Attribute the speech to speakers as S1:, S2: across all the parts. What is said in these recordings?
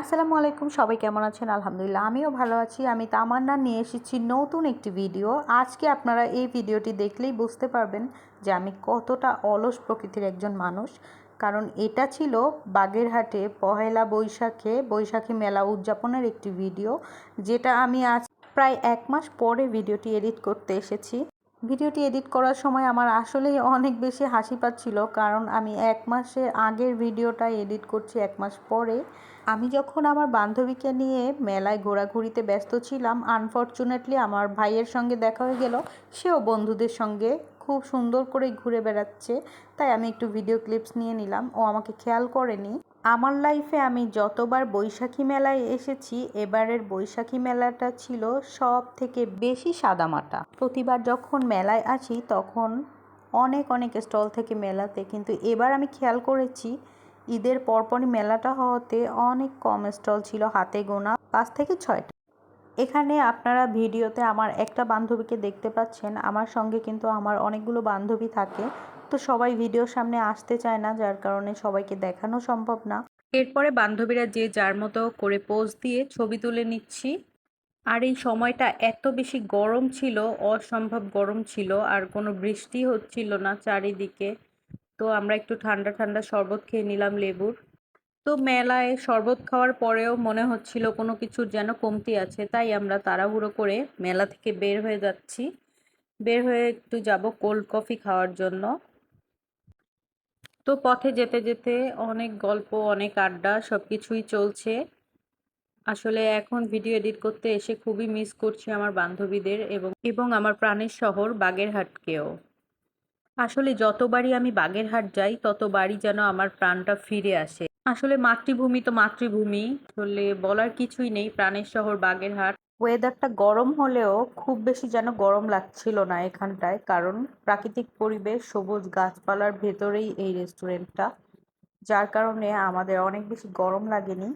S1: আসসালামু আলাইকুম, সবাই কেমন আছেন? আলহামদুলিল্লাহ, আমিও ভালো আছি। আমি তামান্না নিয়ে এসেছি নতুন একটি ভিডিও। আজকে আপনারা এই ভিডিওটি দেখলেই বুঝতে পারবেন যে আমি কতটা অলস প্রকৃতির একজন মানুষ। কারণ এটা ছিল বাগেরহাটে পহেলা বৈশাখে বৈশাখী মেলা উদযাপনের একটি ভিডিও, যেটা আমি আজ প্রায় এক মাস পরে ভিডিওটি এডিট করতে এসেছি। ভিডিওটি এডিট করার সময় আমার আসলেই অনেক বেশি হাসি পাচ্ছিল, কারণ আমি এক মাসের আগের ভিডিওটা এডিট করছি এক মাস পরে। আমি যখন আমার বান্ধবীকে নিয়ে মেলায় ঘোরাঘুরিতে ব্যস্ত ছিলাম আনফর্চুনেটলি আমার ভাইয়ের সঙ্গে দেখা হয়ে গেল। সেও বন্ধুদের সঙ্গে খুব সুন্দর করে ঘুরে বেড়াচ্ছে, তাই আমি একটু ভিডিও ক্লিপস নিয়ে নিলাম। ও আমাকে খেয়াল করেনি। আমার লাইফে আমি যতবার বৈশাখী মেলায় এসেছি, এবারের বৈশাখী মেলাটা ছিল সব থেকে বেশি সাদামাটা। প্রতিবার যখন মেলায় আসি, তখন অনেক অনেক স্টল থেকে মেলাতে, কিন্তু এবার আমি খেয়াল করেছি, ঈদের পরপরই মেলাটা হওয়াতে অনেক কম স্টল ছিল হাতে গোনা, পাঁচ থেকে ছয়টা। এখানে আপনারা ভিডিওতে আমার একটা বান্ধবীকে দেখতে পাচ্ছেন। আমার সঙ্গে কিন্তু আমার অনেকগুলো বান্ধবী থাকে। তো সবাই ভিডিওর সামনে আসতে চায় না, যার কারণে সবাইকে দেখানো সম্ভব না। এরপরে বান্ধবীরা যে যার মতো করে পোজ দিয়ে ছবি তুলে নিচ্ছি। আর এই সময়টা এত বেশি গরম ছিল, অসম্ভব গরম ছিল, আর কোনো বৃষ্টি হচ্ছিল না চারিদিকে। তো আমরা একটু ঠান্ডা ঠান্ডা শরবত খেয়ে নিলাম লেবুর। তো মেলায় শরবত খাওয়ার পরেও মনে হচ্ছিল কোনো কিছুর যেন কমতি আছে, তাই আমরা তাড়াহুড়ো করে মেলা থেকে বের হয়ে যাচ্ছি। বের হয়ে একটু যাব কোল্ড কফি খাওয়ার জন্য। তো পথে যেতে যেতে অনেক গল্প, অনেক আড্ডা সব কিছুই চলছে। আসলে এখন ভিডিও এডিট করতে এসে খুবই মিস করছি আমার বান্ধবীদের এবং এবং আমার প্রাণের শহর বাগেরহাটকেও। আসলে যতবারই আমি বাগেরহাট যাই, ততবারই যেন আমার প্রাণটা ফিরে আসে। আসলে মাতৃভূমি তো মাতৃভূমি, আসলে বলার কিছুই নেই। প্রাণের শহর বাগেরহাট। ওয়েদারটা গরম হলেও খুব বেশি যেন গরম লাগছিল না এখানটায়, কারণ প্রাকৃতিক পরিবেশ, সবুজ গাছপালার ভেতরেই এই রেস্টুরেন্টটা যার কারণে আমাদের অনেক বেশি গরম লাগেনি।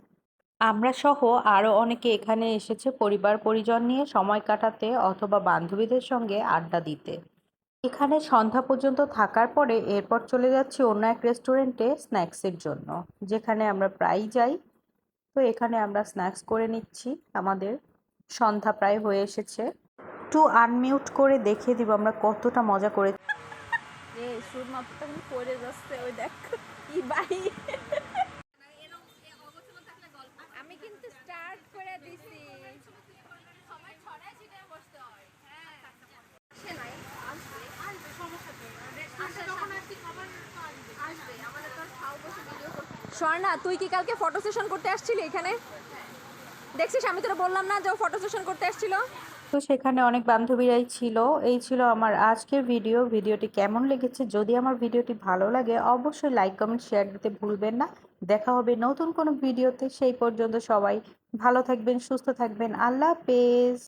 S1: আমরা সহ আরও অনেকে এখানে এসেছে পরিবার পরিজন নিয়ে সময় কাটাতে অথবা বান্ধবীদের সঙ্গে আড্ডা দিতে। এখানে সন্ধ্যা পর্যন্ত থাকার পরে এরপর চলে যাচ্ছি অন্য এক রেস্টুরেন্টে স্ন্যাক্সের জন্য, যেখানে আমরা প্রায়ই যাই। তো এখানে আমরা স্ন্যাক্স করে নিচ্ছি আমাদের। সন্ধ্যা প্রায় হয়ে এসেছে। একটু আনমিউট করে দেখিয়ে দিব আমরা কতটা মজা করে
S2: আমি কিন্তু স্টার্ট করে স্বর্ণা, তুই কি কালকে ফটো সেশন করতে আসছিলি এখানে? দেখছিস, আমি তোরা বললাম না যে ফটো সেশন করতে আসছিল
S1: তো সেখানে অনেক বান্ধবীরাই ছিল। এই ছিল আমার আজকের ভিডিও ভিডিওটি কেমন লেগেছে? যদি আমার ভিডিওটি ভালো লাগে, অবশ্যই লাইক কমেন্ট শেয়ার দিতে ভুলবেন না। দেখা হবে নতুন কোনো ভিডিওতে সেই পর্যন্ত সবাই ভালো থাকবেন, সুস্থ থাকবেন। আল্লাহ হাফেজ।